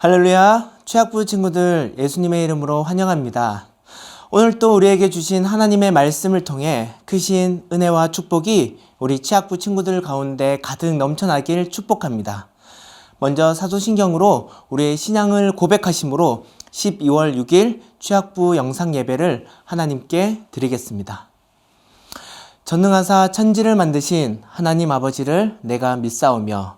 할렐루야, 취학부 친구들 예수님의 이름으로 환영합니다. 오늘 또 우리에게 주신 하나님의 말씀을 통해 크신 은혜와 축복이 우리 취학부 친구들 가운데 가득 넘쳐나길 축복합니다. 먼저 사도신경으로 우리의 신앙을 고백하심으로 12월 6일 취학부 영상 예배를 하나님께 드리겠습니다. 전능하사 천지를 만드신 하나님 아버지를 내가 믿사오며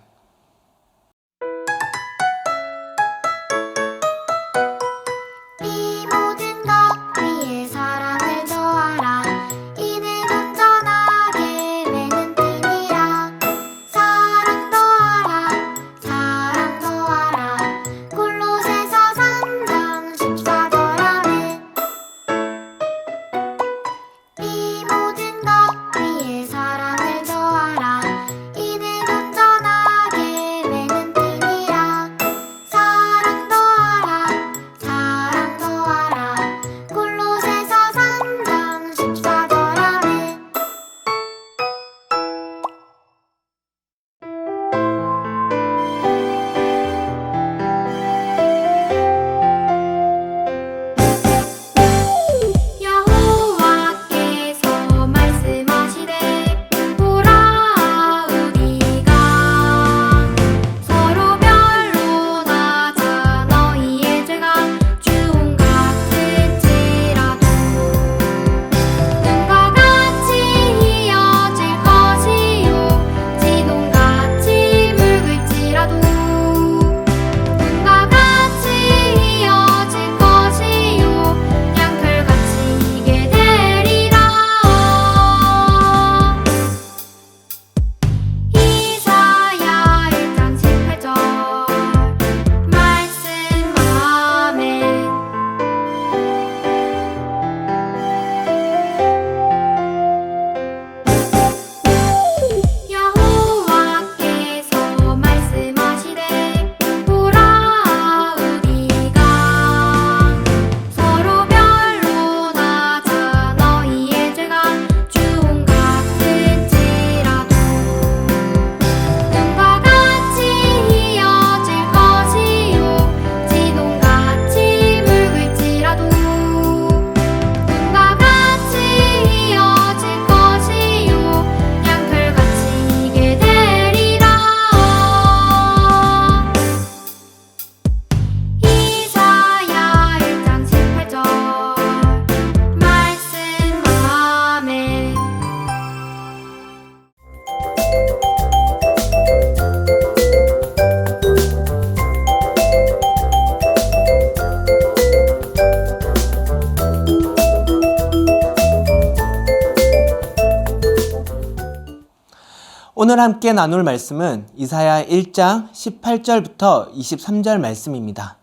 오늘 함께 나눌 말씀은 이사야 1장 18절부터 23절 말씀입니다.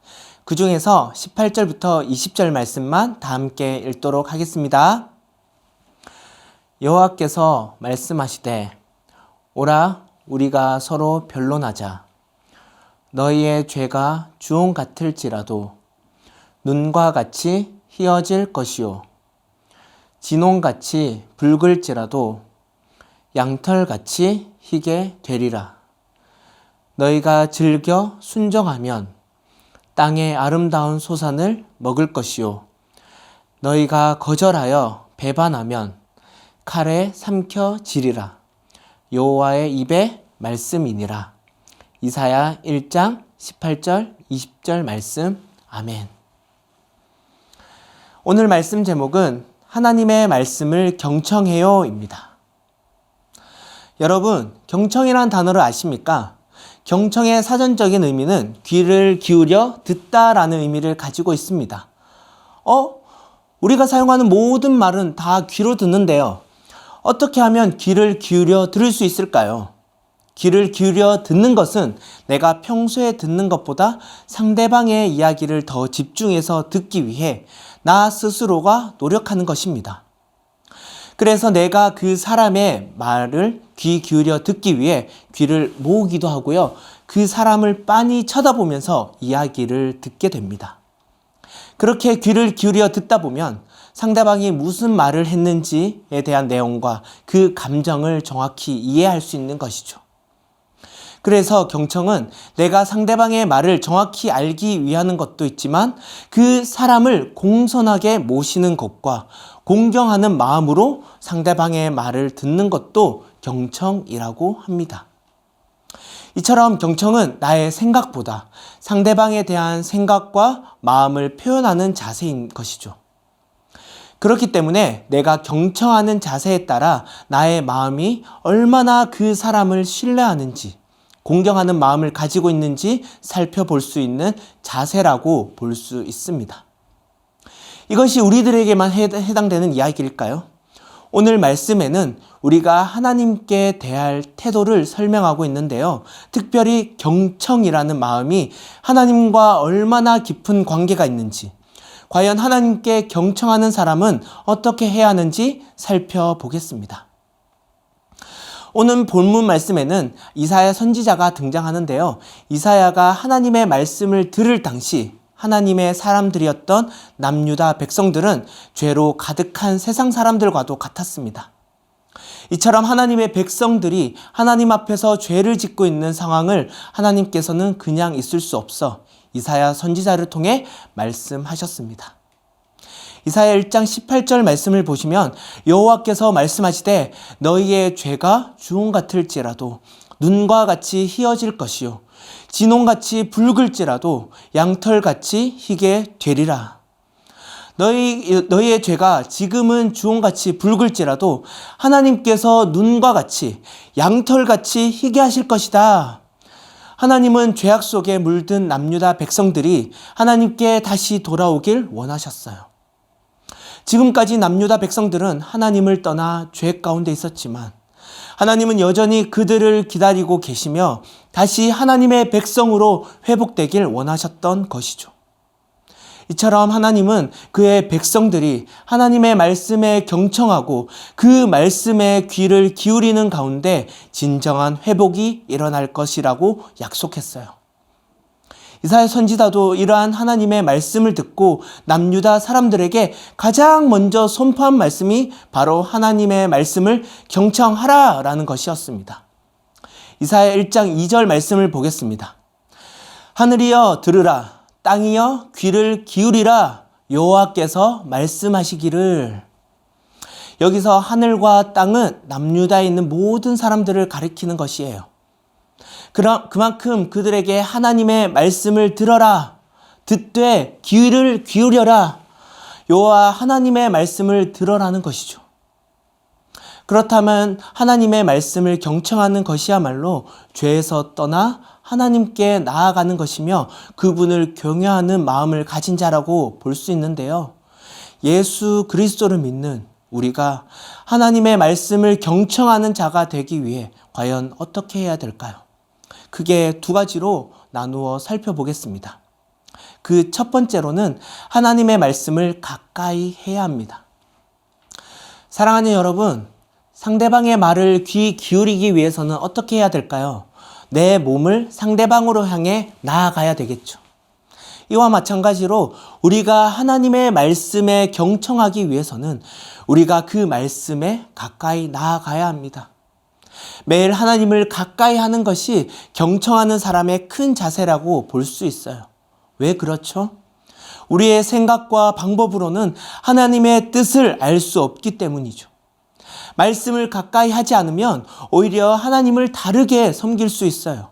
그 중에서 18절부터 20절 말씀만 다 함께 읽도록 하겠습니다. 여호와께서 말씀하시되 오라 우리가 서로 변론하자 너희의 죄가 주홍 같을지라도 눈과 같이 희어질 것이요 진홍같이 붉을지라도 양털같이 희게 되리라. 너희가 즐겨 순정하면 땅의 아름다운 소산을 먹을 것이요. 너희가 거절하여 배반하면 칼에 삼켜 지리라. 여호와의 입의 말씀이니라. 이사야 1장 18절 20절 말씀. 아멘. 오늘 말씀 제목은 하나님의 말씀을 경청해요입니다. 여러분, 경청이란 단어를 아십니까? 경청의 사전적인 의미는 귀를 기울여 듣다 라는 의미를 가지고 있습니다. 어? 우리가 사용하는 모든 말은 다 귀로 듣는데요. 어떻게 하면 귀를 기울여 들을 수 있을까요? 귀를 기울여 듣는 것은 내가 평소에 듣는 것보다 상대방의 이야기를 더 집중해서 듣기 위해 나 스스로가 노력하는 것입니다. 그래서 내가 그 사람의 말을 귀 기울여 듣기 위해 귀를 모으기도 하고요. 그 사람을 빤히 쳐다보면서 이야기를 듣게 됩니다. 그렇게 귀를 기울여 듣다 보면 상대방이 무슨 말을 했는지에 대한 내용과 그 감정을 정확히 이해할 수 있는 것이죠. 그래서 경청은 내가 상대방의 말을 정확히 알기 위하는 것도 있지만 그 사람을 공손하게 모시는 것과 공경하는 마음으로 상대방의 말을 듣는 것도 경청이라고 합니다. 이처럼 경청은 나의 생각보다 상대방에 대한 생각과 마음을 표현하는 자세인 것이죠. 그렇기 때문에 내가 경청하는 자세에 따라 나의 마음이 얼마나 그 사람을 신뢰하는지, 공경하는 마음을 가지고 있는지 살펴볼 수 있는 자세라고 볼 수 있습니다. 이것이 우리들에게만 해- 해당되는 이야기일까요? 오늘 말씀에는 우리가 하나님께 대할 태도를 설명하고 있는데요. 특별히 경청이라는 마음이 하나님과 얼마나 깊은 관계가 있는지, 과연 하나님께 경청하는 사람은 어떻게 해야 하는지 살펴보겠습니다. 오늘 본문 말씀에는 이사야 선지자가 등장하는데요. 이사야가 하나님의 말씀을 들을 당시 하나님의 사람들이었던 남유다 백성들은 죄로 가득한 세상 사람들과도 같았습니다. 이처럼 하나님의 백성들이 하나님 앞에서 죄를 짓고 있는 상황을 하나님께서는 그냥 있을 수 없어 이사야 선지자를 통해 말씀하셨습니다. 이사야 1장 18절 말씀을 보시면 여호와께서 말씀하시되 너희의 죄가 주홍 같을지라도 눈과 같이 희어질 것이요 진홍같이 붉을지라도 양털같이 희게 되리라. 너희 너희의 죄가 지금은 주홍같이 붉을지라도 하나님께서 눈과 같이 양털같이 희게 하실 것이다. 하나님은 죄악 속에 물든 남유다 백성들이 하나님께 다시 돌아오길 원하셨어요. 지금까지 남유다 백성들은 하나님을 떠나 죄 가운데 있었지만 하나님은 여전히 그들을 기다리고 계시며 다시 하나님의 백성으로 회복되길 원하셨던 것이죠. 이처럼 하나님은 그의 백성들이 하나님의 말씀에 경청하고 그 말씀에 귀를 기울이는 가운데 진정한 회복이 일어날 것이라고 약속했어요. 이사야 선지자도 이러한 하나님의 말씀을 듣고 남유다 사람들에게 가장 먼저 선포한 말씀이 바로 하나님의 말씀을 경청하라라는 것이었습니다. 이사야 1장 2절 말씀을 보겠습니다. 하늘이여 들으라 땅이여 귀를 기울이라 여호와께서 말씀하시기를 여기서 하늘과 땅은 남유다에 있는 모든 사람들을 가리키는 것이에요. 그럼 그만큼 그들에게 하나님의 말씀을 들어라. 듣되 귀를 기울여라. 여호와 하나님의 말씀을 들어라는 것이죠. 그렇다면 하나님의 말씀을 경청하는 것이야말로 죄에서 떠나 하나님께 나아가는 것이며 그분을 경외하는 마음을 가진 자라고 볼 수 있는데요. 예수 그리스도를 믿는 우리가 하나님의 말씀을 경청하는 자가 되기 위해 과연 어떻게 해야 될까요? 크게 두 가지로 나누어 살펴보겠습니다. 그 첫 번째로는 하나님의 말씀을 가까이 해야 합니다. 사랑하는 여러분, 상대방의 말을 귀 기울이기 위해서는 어떻게 해야 될까요? 내 몸을 상대방으로 향해 나아가야 되겠죠. 이와 마찬가지로 우리가 하나님의 말씀에 경청하기 위해서는 우리가 그 말씀에 가까이 나아가야 합니다. 매일 하나님을 가까이 하는 것이 경청하는 사람의 큰 자세라고 볼 수 있어요. 왜 그렇죠? 우리의 생각과 방법으로는 하나님의 뜻을 알 수 없기 때문이죠. 말씀을 가까이 하지 않으면 오히려 하나님을 다르게 섬길 수 있어요.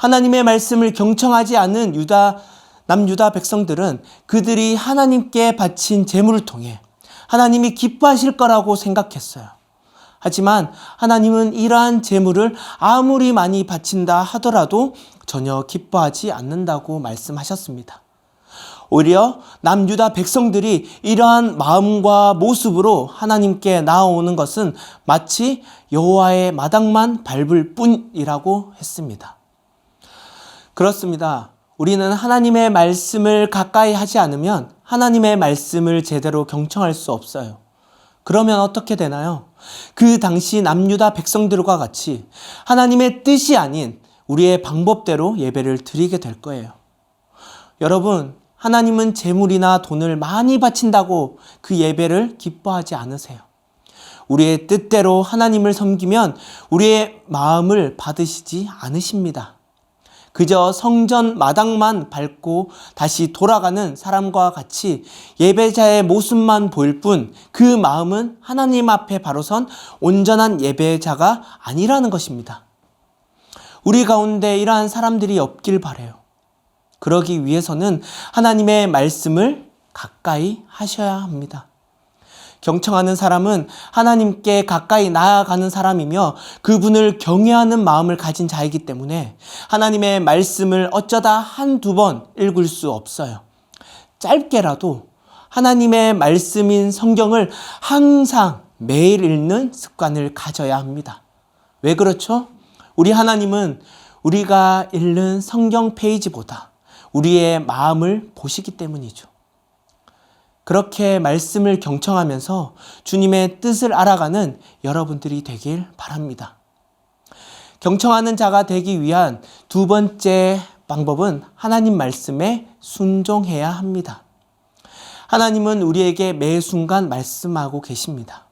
하나님의 말씀을 경청하지 않는 유다, 남유다 백성들은 그들이 하나님께 바친 재물을 통해 하나님이 기뻐하실 거라고 생각했어요. 하지만 하나님은 이러한 재물을 아무리 많이 바친다 하더라도 전혀 기뻐하지 않는다고 말씀하셨습니다. 오히려 남유다 백성들이 이러한 마음과 모습으로 하나님께 나아오는 것은 마치 여호와의 마당만 밟을 뿐이라고 했습니다. 그렇습니다. 우리는 하나님의 말씀을 가까이 하지 않으면 하나님의 말씀을 제대로 경청할 수 없어요. 그러면 어떻게 되나요? 그 당시 남유다 백성들과 같이 하나님의 뜻이 아닌 우리의 방법대로 예배를 드리게 될 거예요. 여러분, 하나님은 재물이나 돈을 많이 바친다고 그 예배를 기뻐하지 않으세요. 우리의 뜻대로 하나님을 섬기면 우리의 마음을 받으시지 않으십니다. 그저 성전 마당만 밟고 다시 돌아가는 사람과 같이 예배자의 모습만 보일 뿐 그 마음은 하나님 앞에 바로 선 온전한 예배자가 아니라는 것입니다. 우리 가운데 이러한 사람들이 없길 바래요. 그러기 위해서는 하나님의 말씀을 가까이 하셔야 합니다. 경청하는 사람은 하나님께 가까이 나아가는 사람이며 그분을 경외하는 마음을 가진 자이기 때문에 하나님의 말씀을 어쩌다 한두 번 읽을 수 없어요. 짧게라도 하나님의 말씀인 성경을 항상 매일 읽는 습관을 가져야 합니다. 왜 그렇죠? 우리 하나님은 우리가 읽는 성경 페이지보다 우리의 마음을 보시기 때문이죠. 그렇게 말씀을 경청하면서 주님의 뜻을 알아가는 여러분들이 되길 바랍니다. 경청하는 자가 되기 위한 두 번째 방법은 하나님 말씀에 순종해야 합니다. 하나님은 우리에게 매 순간 말씀하고 계십니다.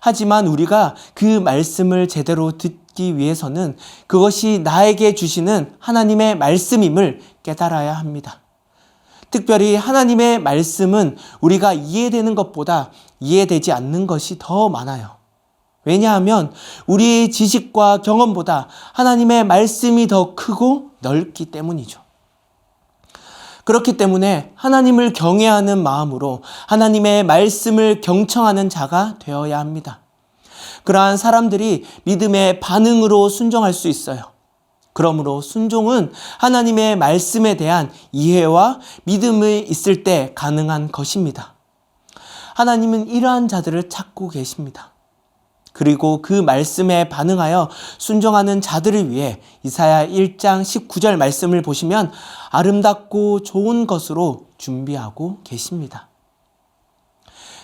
하지만 우리가 그 말씀을 제대로 듣기 위해서는 그것이 나에게 주시는 하나님의 말씀임을 깨달아야 합니다. 특별히 하나님의 말씀은 우리가 이해되는 것보다 이해되지 않는 것이 더 많아요. 왜냐하면 우리의 지식과 경험보다 하나님의 말씀이 더 크고 넓기 때문이죠. 그렇기 때문에 하나님을 경외하는 마음으로 하나님의 말씀을 경청하는 자가 되어야 합니다. 그러한 사람들이 믿음의 반응으로 순종할 수 있어요. 그러므로 순종은 하나님의 말씀에 대한 이해와 믿음이 있을 때 가능한 것입니다. 하나님은 이러한 자들을 찾고 계십니다. 그리고 그 말씀에 반응하여 순종하는 자들을 위해 이사야 1장 19절 말씀을 보시면 아름답고 좋은 것으로 준비하고 계십니다.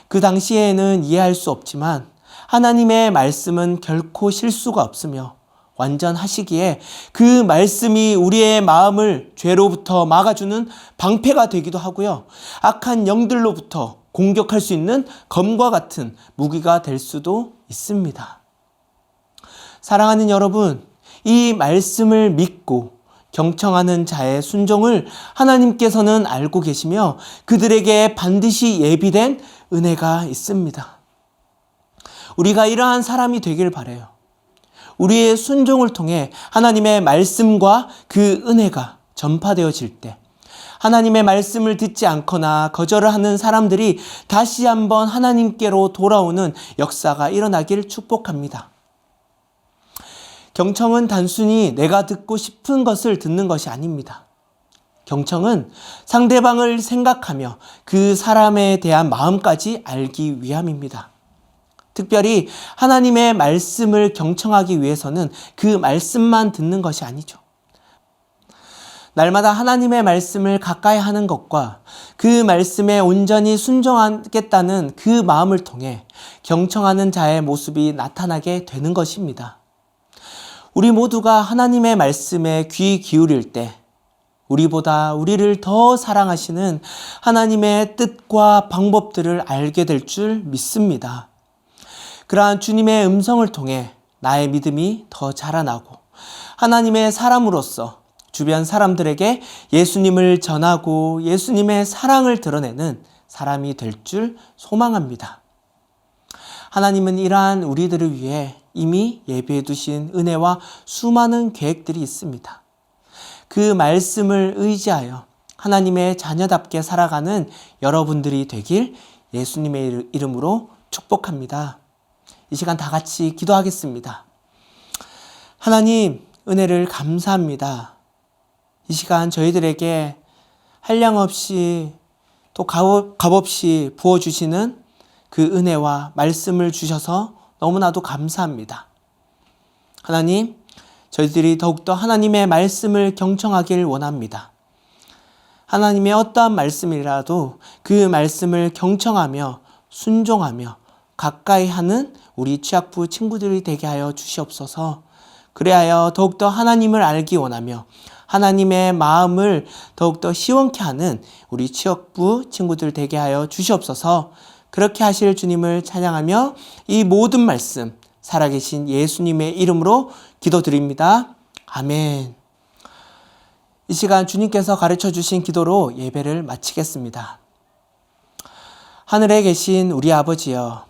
그 당시에는 이해할 수 없지만 하나님의 말씀은 결코 실수가 없으며 완전하시기에 그 말씀이 우리의 마음을 죄로부터 막아주는 방패가 되기도 하고요. 악한 영들로부터 공격할 수 있는 검과 같은 무기가 될 수도 있습니다. 사랑하는 여러분, 이 말씀을 믿고 경청하는 자의 순종을 하나님께서는 알고 계시며 그들에게 반드시 예비된 은혜가 있습니다. 우리가 이러한 사람이 되길 바래요. 우리의 순종을 통해 하나님의 말씀과 그 은혜가 전파되어질 때 하나님의 말씀을 듣지 않거나 거절을 하는 사람들이 다시 한번 하나님께로 돌아오는 역사가 일어나길 축복합니다. 경청은 단순히 내가 듣고 싶은 것을 듣는 것이 아닙니다. 경청은 상대방을 생각하며 그 사람에 대한 마음까지 알기 위함입니다. 특별히 하나님의 말씀을 경청하기 위해서는 그 말씀만 듣는 것이 아니죠. 날마다 하나님의 말씀을 가까이 하는 것과 그 말씀에 온전히 순종하겠다는 그 마음을 통해 경청하는 자의 모습이 나타나게 되는 것입니다. 우리 모두가 하나님의 말씀에 귀 기울일 때 우리보다 우리를 더 사랑하시는 하나님의 뜻과 방법들을 알게 될 줄 믿습니다. 그러한 주님의 음성을 통해 나의 믿음이 더 자라나고 하나님의 사람으로서 주변 사람들에게 예수님을 전하고 예수님의 사랑을 드러내는 사람이 될 줄 소망합니다. 하나님은 이러한 우리들을 위해 이미 예비해 두신 은혜와 수많은 계획들이 있습니다. 그 말씀을 의지하여 하나님의 자녀답게 살아가는 여러분들이 되길 예수님의 이름으로 축복합니다. 이 시간 다 같이 기도하겠습니다. 하나님, 은혜를 감사합니다. 이 시간 저희들에게 한량 없이 또 값, 값없이 부어주시는 그 은혜와 말씀을 주셔서 너무나도 감사합니다. 하나님, 저희들이 더욱더 하나님의 말씀을 경청하길 원합니다. 하나님의 어떠한 말씀이라도 그 말씀을 경청하며 순종하며 가까이 하는 우리 취학부 친구들이 되게 하여 주시옵소서. 그래하여 더욱더 하나님을 알기 원하며 하나님의 마음을 더욱더 시원케 하는 우리 취업부 친구들 되게 하여 주시옵소서. 그렇게 하실 주님을 찬양하며 이 모든 말씀 살아계신 예수님의 이름으로 기도드립니다. 아멘. 이 시간 주님께서 가르쳐 주신 기도로 예배를 마치겠습니다. 하늘에 계신 우리 아버지여,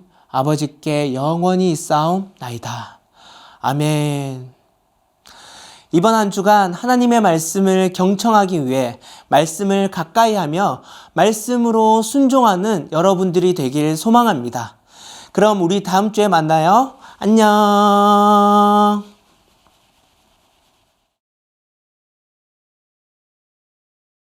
아버지께 영원히 있사옵나이다. 아멘. 이번 한 주간 하나님의 말씀을 경청하기 위해 말씀을 가까이 하며 말씀으로 순종하는 여러분들이 되길 소망합니다. 그럼 우리 다음 주에 만나요. 안녕.